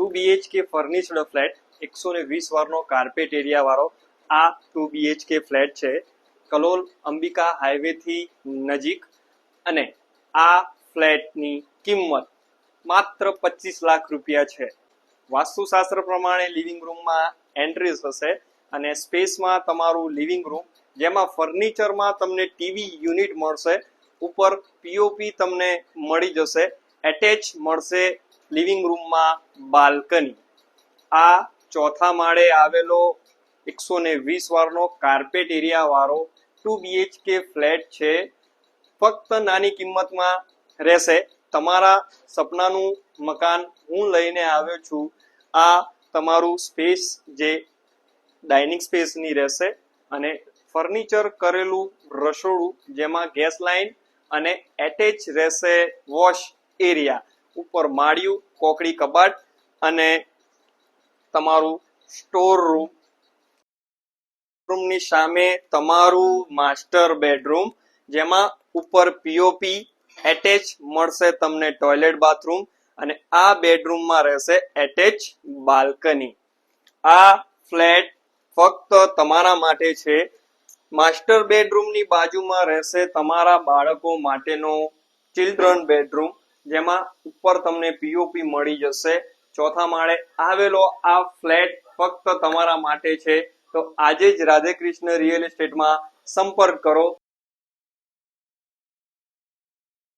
Two BHK furnished flat એકસો ને વીસ વારનો કાર્પેટ એરિયા વાળો. આ ટુ બીએચકે ફ્લેટ છે, કલોલ અંબિકા હાઈવેથી નજીક. અને આ ફ્લેટની કિંમત માત્ર પચીસ લાખ રૂપિયા છે. વાસ્તુશાસ્ત્ર પ્રમાણે લિવિંગ રૂમમાં એન્ટ્રી થશે અને સ્પેસમાં તમારું લિવિંગ રૂમ, જેમાં ફર્નિચરમાં તમને ટીવી યુનિટ મળશે. ઉપર પીઓપી તમને મળી જશે, એટેચ મળશે લિવિંગ રૂમમાં બાલ્કની. આ ચોથા માળે આવેલો એકસો ને વીસ વારનો કાર્પેટ એરિયા વાળો ટુ બીએચકે ફ્લેટ છે. ફક્ત નાની કિંમતમાં રહેશે. તમારા સપનાનું મકાન હું લઈને આવ્યો છું. આ તમારું સ્પેસ જે ડાઇનિંગ સ્પેસની રહેશે અને ફર્નિચર કરેલું રસોડું જેમાં ગેસ લાઇન અને એટેચ રહેશે વોશ એરિયા. ઉપર માળિયું, કોકડી કબાટ અને તમારું સ્ટોર રૂમ. રૂમની સામે તમારું માસ્ટર બેડરૂમ, જેમાં ઉપર પીઓપી એટેચ મળશે તમને ટોયલેટ બાથરૂમ અને આ બેડરૂમમાં રહેશે એટેચ બાલ્કની આ ફ્લેટ ફક્ત તમારા માટે છે. માસ્ટર બેડરૂમની બાજુમાં રહેશે તમારા બાળકો માટેનો ચિલ્ડ્રન બેડરૂમ. જેમાં ઉપર તમને પીઓપી મળી જશે. ચોથા માળે આવેલો આ ફ્લેટ ફક્ત તમારા માટે છે. તો આજે જ રાધે કૃષ્ણ રિયલ એસ્ટેટમાં સંપર્ક કરો.